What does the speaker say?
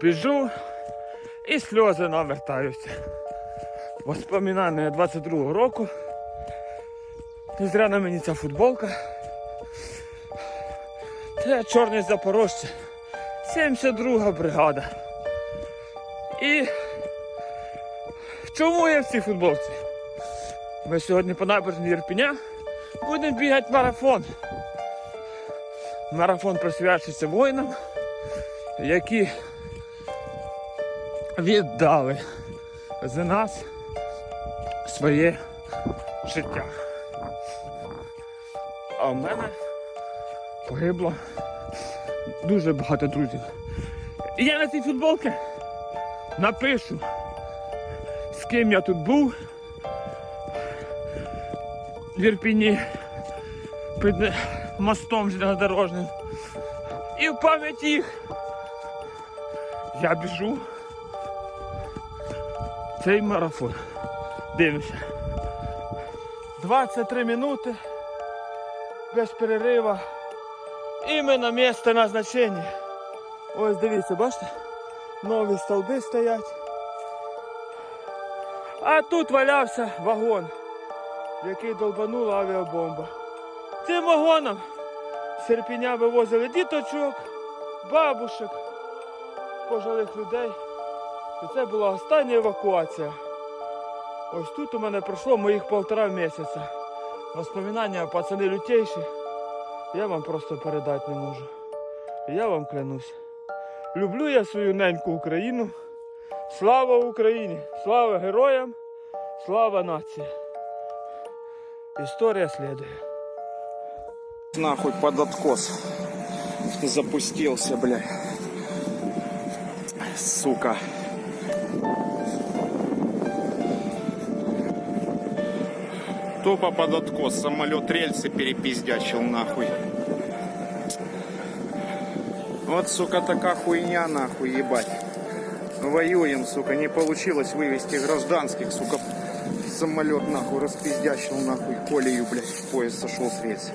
Біжу і сльози навертаються. Воспоминання 22-го року. Не зря на мені ця футболка. Це чорний Запорожця. 72 бригада. І чому я в цій футболці? Ми сьогодні по набережній Єрпеня будемо бігати марафон. Марафон присвячується воїнам, які віддали за нас своє життя. А в мене погибло дуже багато друзів. І я на цій футболці напишу, з ким я тут був в Ірпіні під мостом железнодорожним. І в пам'ять їх я біжу цей марафон. Дивимося. 23 минути без перерива. І ми на місце назначення. Ось дивіться, бачите? Нові столби стоять. А тут валявся вагон, який долбанула авіабомба. Цим вагоном Серпіня вивозили діточок, бабушек, пожилих людей. І це була остання евакуація. Ось тут у мене пройшло моїх полтора місяця. Воспоминання пацани лютейші. Я вам просто передати не можу. Я вам клянусь. Люблю я свою неньку Україну. Слава Україні! Слава героям! Слава нації! Історія слідує. Нахуй под откос. Запустился, бля. Сука. Тупо под откос. Самолет рельсы перепиздячил нахуй. Вот, сука, такая хуйня нахуй, ебать. Воюем, сука, не получилось вывести гражданских, сука. Самолет нахуй распиздячил нахуй колею, блядь, поезд сошел с рельс.